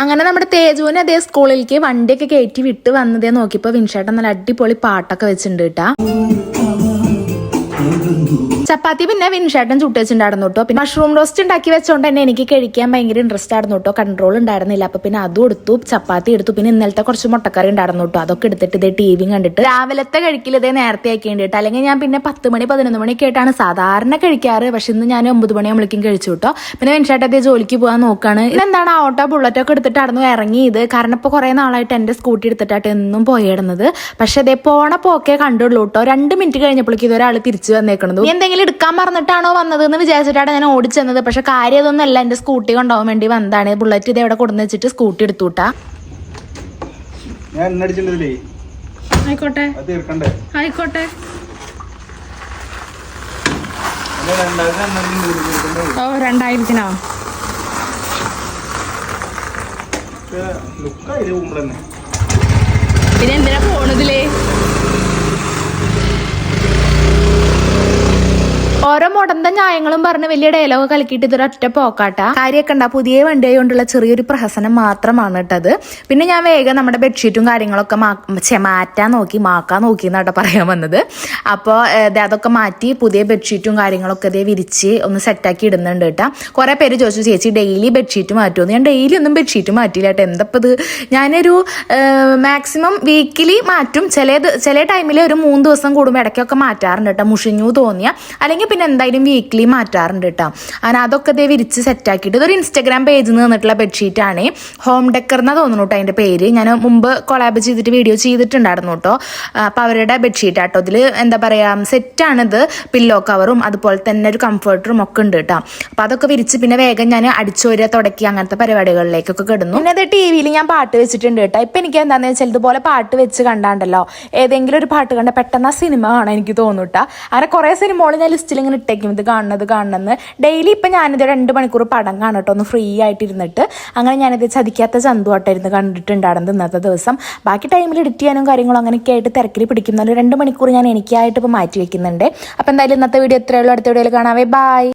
അങ്ങനെ നമ്മുടെ തേജുവിനെ അതേ സ്കൂളിലേക്ക് വണ്ടിയൊക്കെ കയറ്റി വിട്ട് വന്നതേ നോക്കിയപ്പോ വിൻഷേട്ടൻ നല്ല അടിപൊളി പാട്ടൊക്കെ വെച്ചിട്ടുണ്ട് കേട്ടാ. ചപ്പാത്തി പിന്നെ വിൻഷേട്ടൻ ചുട്ടുവെച്ചിട്ടുണ്ടായിരുന്നു കേട്ടോ. പിന്നെ മഷ്റൂം റോസ്റ്റ് ഉണ്ടാക്കി വെച്ചോണ്ട് തന്നെ എനിക്ക് കഴിക്കാൻ ഭയങ്കര ഇൻട്രസ്റ്റ് ആയിരുന്നു കേട്ടോ. കൺട്രോൾ ഉണ്ടായിരുന്നില്ല. അപ്പൊ പിന്നെ അതും എടുത്തു ചപ്പാത്തി എടുത്തു. പിന്നെ ഇന്നലത്തെ കുറച്ച് മുട്ടക്കറി ഉണ്ടായിരുന്നു കേട്ടോ. അതൊക്കെ എടുത്തിട്ട് ഇതേ ടി കണ്ടിട്ട് രാവിലത്തെ കഴിക്കൽ ഇതേ നേരത്തെ ആക്കേണ്ടിട്ട് അല്ലെങ്കിൽ ഞാൻ പിന്നെ പത്ത് മണി പതിനൊന്ന് മണിയൊക്കെ ആയിട്ടാണ് സാധാരണ കഴിക്കാറ്. പക്ഷെ ഇന്ന് ഞാൻ ഒമ്പത് മണിയാകുമ്പോഴേക്കും കഴിച്ചു കേട്ടോ. പിന്നെ വിൻഷേട്ടത്തെ ജോലിക്ക് പോകാൻ നോക്കാണ്. ഇതെന്താണ് ഓട്ടോ ബുള്ളറ്റ് ഒക്കെ എടുത്തിട്ടായിരുന്നു ഇറങ്ങിയത് കാരണം ഇപ്പൊ കുറെ നാളായിട്ട് എന്റെ സ്കൂട്ടി എടുത്തിട്ടായിട്ട് എന്നും പോയിടുന്നത് പക്ഷെ അതേ പോണ പോക്കേ കണ്ടുള്ളൂ കേട്ടോ. രണ്ട് മിനിറ്റ് കഴിഞ്ഞപ്പോഴേക്കും ഇതൊരാൾ തിരിച്ചു വന്നേക്കണത്. നീ എന്തെങ്കിലും എടുക്കാൻ പറഞ്ഞിട്ടാണോ വന്നത് എന്ന് വിചാരിച്ചിട്ടാണ് ഞാൻ ഓടിച്ചെന്നത് പക്ഷെ കാര്യം അതൊന്നും അല്ല എന്റെ സ്കൂട്ടി കൊണ്ടുപോകാൻ വേണ്ടി വന്നതാണ്. ബുള്ളറ്റ് ഇത് എവിടെ കൊടുന്ന് വെച്ചിട്ട് സ്കൂട്ടി എടുത്തുട്ടാ ആയിക്കോട്ടെ. ഓ രണ്ടായിരത്തിനോ? പിന്നെ ന്യായങ്ങളും പറഞ്ഞ് വലിയ ഡയലോഗ് കലക്കിയിട്ട് ഇതൊരു ഒറ്റ പോക്കാട്ട. കാര്യമൊക്കെ ഉണ്ടാ. പുതിയ വണ്ടി കൊണ്ടുള്ള ചെറിയൊരു പ്രഹസനം മാത്രമാണ് കേട്ടത് പിന്നെ ഞാൻ വേഗം നമ്മുടെ ബെഡ്ഷീറ്റും കാര്യങ്ങളൊക്കെ മാറ്റാൻ നോക്കി മാക്കാൻ നോക്കി എന്നാട്ടോ പറയാൻ വന്നത്. അപ്പോൾ അതൊക്കെ മാറ്റി പുതിയ ബെഡ്ഷീറ്റും കാര്യങ്ങളൊക്കെ ഇതേ വിരിച്ച് ഒന്ന് സെറ്റാക്കി ഇടുന്നുണ്ട് കേട്ടോ കുറെ പേര് ചോദിച്ചു ചേച്ചി ഡെയിലി ബെഡ്ഷീറ്റ് മാറ്റുമെന്ന് ഞാൻ ഡെയിലി ഒന്നും ബെഡ്ഷീറ്റ് മാറ്റില്ല കേട്ടോ എന്തപ്പോൾ ഞാനൊരു മാക്സിമം വീക്കിലി മാറ്റും. ചില ചില ടൈമിൽ ഒരു മൂന്ന് ദിവസം കൂടുമ്പോൾ ഇടയ്ക്കൊക്കെ മാറ്റാറുണ്ട് കേട്ടോ മുഷിഞ്ഞു തോന്നിയ. അല്ലെങ്കിൽ പിന്നെ എന്തായാലും വീക്കിലി മാറ്റാറുണ്ട് കേട്ടോ അങ്ങനെ അതൊക്കെ ദേ വിരിച്ച് സെറ്റാക്കിയിട്ട് ഇതൊരു ഇൻസ്റ്റാഗ്രാം പേജിൽ നിന്ന് തന്നിട്ടുള്ള ബെഡ്ഷീറ്റ് ആണ്. ഹോം ഡെക്കർ എന്നാ തോന്നുന്നു കേട്ടോ അതിന്റെ പേര്. ഞാൻ മുമ്പ് കൊളാബ് ചെയ്തിട്ട് വീഡിയോ ചെയ്തിട്ടുണ്ടായിരുന്നു കേട്ടോ അപ്പോൾ അവരുടെ ബെഡ്ഷീറ്റ് ആട്ടോ ഇതിൽ എന്താ പറയുക സെറ്റാണിത് പില്ലോ കവറും അതുപോലെ തന്നെ ഒരു കംഫർട്ടറും ഒക്കെ ഉണ്ട് കേട്ടോ അപ്പോൾ അതൊക്കെ വിരിച്ച് പിന്നെ വേഗം ഞാൻ അടിച്ചോര തുടക്കി അങ്ങനത്തെ പരിപാടികളിലേക്കൊക്കെ കിടന്നു. പിന്നെ അത് ടി വിയിൽ ഞാൻ പാട്ട് വെച്ചിട്ടുണ്ട് കേട്ടോ ഇപ്പം എനിക്ക് എന്താണെന്ന് വെച്ചാൽ ഇതുപോലെ പാട്ട് വെച്ച് കണ്ടാണ്ടല്ലോ. ഏതെങ്കിലും ഒരു പാട്ട് കണ്ട പെട്ടെന്ന് ആ സിനിമ കാണാൻ എനിക്ക് തോന്നുട്ടാ അങ്ങനെ കുറേ സിനിമകൾ ഞാൻ ലിസ്റ്റിൽ ഇങ്ങനെ ഇട്ടേക്കും. ഇത് കാണുന്നത് കാണണമെന്ന്. ഡെയിലി ഇപ്പം ഞാനിത് രണ്ട് മണിക്കൂർ പടം കാണട്ടോ ഒന്ന് ഫ്രീ ആയിട്ടിരുന്നിട്ട്. അങ്ങനെ ഞാനിത് ചതിക്കാത്ത ചന്തുവായിട്ടായിരുന്നു കണ്ടിട്ടുണ്ടായിരുന്നത് ഇന്നത്തെ ദിവസം. ബാക്കി ടൈമിൽ എഡിറ്റ് ചെയ്യാനും കാര്യങ്ങളും അങ്ങനെയൊക്കെ ആയിട്ട് തിരക്കിൽ പിടിക്കുന്നതിൽ രണ്ട് മണിക്കൂർ ഞാൻ എനിക്കായിട്ട് ഇപ്പോൾ മാറ്റി വെക്കുന്നുണ്ട്. അപ്പോൾ എന്തായാലും ഇന്നത്തെ വീഡിയോ എത്രയുള്ളൂ അടുത്ത വീഡിയോയിൽ കാണാവേ ബൈ